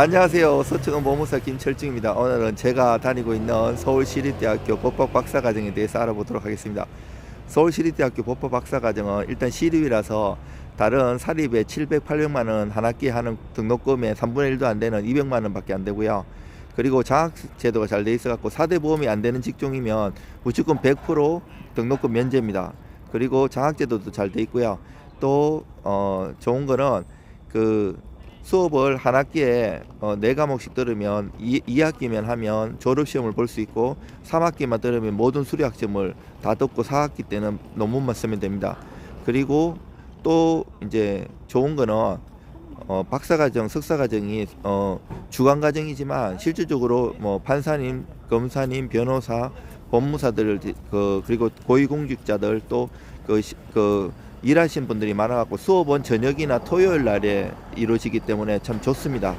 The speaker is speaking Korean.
안녕하세요. 서초동 모무사 김철중입니다. 오늘은 제가 다니고 있는 서울시립대학교 법학 박사과정에 대해서 알아보도록 하겠습니다. 서울시립대학교 법학 박사과정은 일단 시립이라서 다른 사립에 700, 800만 원 한 학기 하는 등록금의 3분의 1도 안 되는 200만 원밖에 안 되고요. 그리고 장학 제도가 잘 돼 있어 갖고 4대 보험이 안 되는 직종이면 무조건 100% 등록금 면제입니다. 그리고 장학 제도도 잘 돼 있고요. 또 어, 좋은 거는 그 수업을 한 학기에 어, 네 과목씩 들으면 이, 2학기면 하면 졸업 시험을 볼 수 있고 3학기만 들으면 모든 수료 학점을 다 듣고 4학기 때는 논문만 쓰면 됩니다. 그리고 또 이제 좋은 거는 어, 박사과정, 석사과정이 어, 주관과정이지만 실질적으로 뭐 판사님, 검사님, 변호사, 법무사들 그 그리고 고위공직자들 또그 그 일하신 분들이 많아갖고 수업은 저녁이나 토요일 날에 이루어지기 때문에 참 좋습니다.